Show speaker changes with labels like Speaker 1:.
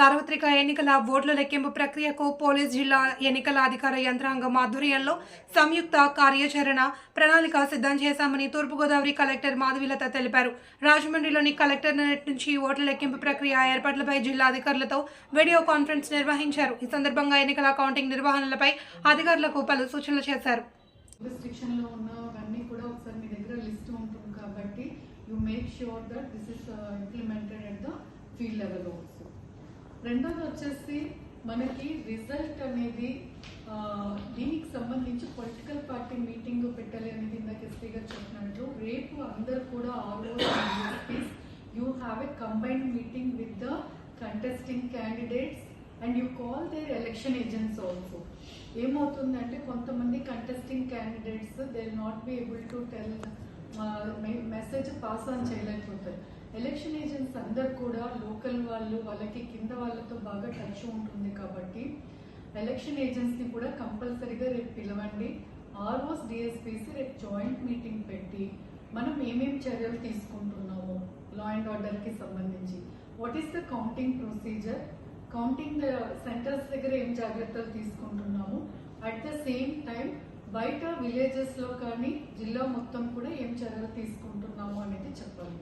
Speaker 1: సార్వత్రిక ఎన్నికల ఓట్ల లెక్కింపు ప్రక్రియకు పోలీస్ జిల్లా ఎన్నికల అధికార యంత్రాంగం ఆధ్వర్యంలో సంయుక్త కార్యాచరణ ప్రణాళిక సిద్ధం చేశామని తూర్పుగోదావరి కలెక్టర్ మాధవిలత తెలిపారు. రాజమండ్రిలోని కలెక్టరేట్ నుంచి ఓట్ల లెక్కింపు ప్రక్రియ ఏర్పాట్లపై జిల్లా అధికారులతో వీడియో కాన్ఫరెన్స్ నిర్వహించారు. ఈ సందర్భంగా ఎన్నికల కౌంటింగ్ నిర్వహణలపై అధికారులకు పలు సూచనలు చేశారు.
Speaker 2: ఉన్నవన్నీ కూడా ఒకసారి మీ దగ్గర లిస్ట్ ఉంటుంది కాబట్టి you make sure that this is implemented at the field level also రెండోది వచ్చేసి మనకి రిజల్ట్ అనేది దీనికి సంబంధించి పొలిటికల్ పార్టీ మీటింగ్ పెట్టాలి అనేది ఇందాక ఎస్పీ గారు చెప్పినట్లు రేపు అందరు కూడా almost you have a combined meeting with the contesting candidates and you call their election agents also ఏమవుతుందంటే కొంతమంది contesting candidates they not be able to tell message pass on చేయలేకపోతారు. Election agents అందరు కూడా local వాళ్ళు వాళ్ళకి కింద వాళ్ళతో బాగా touch ఉంటుంది కాబట్టి ఎలక్షన్ ఏజెంట్స్ని కూడా కంపల్సరీగా రేపు పిలవండి. ఆల్మోస్ట్ డిఎస్పీసీ రేపు జాయింట్ మీటింగ్ పెట్టి మనం ఏమేమి చర్యలు తీసుకుంటున్నాము లా అండ్ ఆర్డర్కి సంబంధించి. What is the counting procedure counting centres దగ్గర ఏం జాగ్రత్తలు తీసుకుంటున్నాము? అట్ ద సేమ్ టైం బయట విలేజెస్లో కానీ జిల్లా మొత్తం కూడా ఏం చర్యలు తీసుకుంటున్నాము అనేది చెప్పాలి.